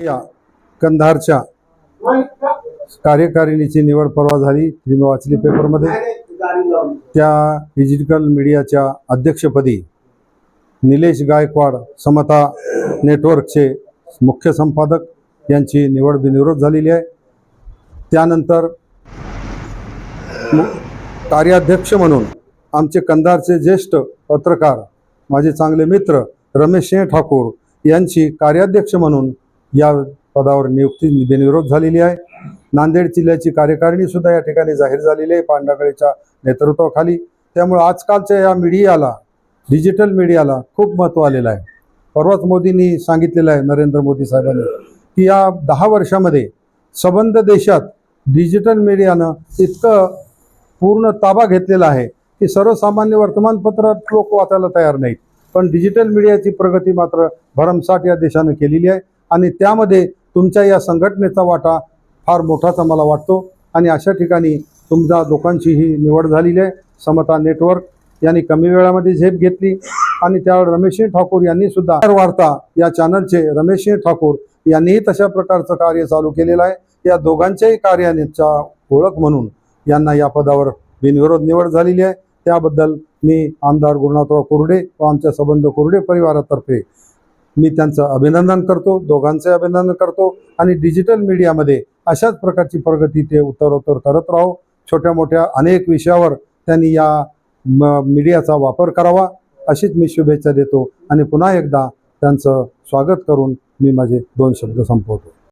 या कंधारच्या कार्यकारिणीची निवड परवा झाली ती मी वाचली पेपरमध्ये त्या डिजिटल मीडियाच्या अध्यक्षपदी निलेश गायकवाड समता नेटवर्कचे मुख्य संपादक यांची निवड बिनविरोध झालेली आहे. त्यानंतर कार्याध्यक्ष म्हणून आमचे कंधारचे ज्येष्ठ पत्रकार माझे चांगले मित्र रमेश सिंह ठाकूर यांची कार्याध्यक्ष म्हणून या पदावर नियुक्ती बिनविरोध झालेली आहे. नांदेड जिल्ह्याची कार्यकारिणी सुद्धा या ठिकाणी जाहीर झालेली आहे पांडाकळेच्या नेतृत्वाखाली. त्यामुळे आजकालच्या या मीडियाला डिजिटल मीडियाला खूप महत्त्व आलेलं आहे. परवाच मोदींनी सांगितलेलं आहे नरेंद्र मोदी साहेबांनी की या दहा वर्षामध्ये सबंध देशात डिजिटल मीडियानं इतकं पूर्ण ताबा घेतलेला आहे की सर्वसामान्य वर्तमानपत्रात लोक वाचायला तयार नाहीत. पण डिजिटल मीडियाची प्रगती मात्र भरमसाठ या देशानं केलेली आहे. आणि त्यामध्ये तुमच्या या संघटनेचा वाटा फार मोठाचा मला वाटतो. आणि अशा ठिकाणी तुमच्या लोकांची ही निवड झालेली आहे. समता नेटवर्क यांनी कमी वेळामध्ये झेप घेतली. आणि त्यावर रमेशसिंह ठाकूर यांनी सुद्धा वार्ता या चॅनलचे रमेशसिंह ठाकूर यांनीही तशा प्रकारचं कार्य चालू केलेलं आहे. या दोघांच्याही कार्याचा ओळख म्हणून यांना या पदावर बिनविरोध निवड झालेली आहे. त्याबद्दल मी आमदार गुरुनाथराव कुर्डे व आमच्या संबंध कुर्डे परिवारातर्फे मी त्यांचं अभिनंदन करतो दोघांचे अभिनंदन करतो आणि डिजिटल मीडियामध्ये अशाच प्रकारची प्रगती ते उत्तरोत्तर करत राहो. छोट्या मोठ्या अनेक विषयावर त्यांनी या म- मीडियाचा वापर करावा. अशीच मी शुभेच्छा देतो आणि पुन्हा एकदा त्यांचं स्वागत करून मी माझे दोन शब्द संपवतो.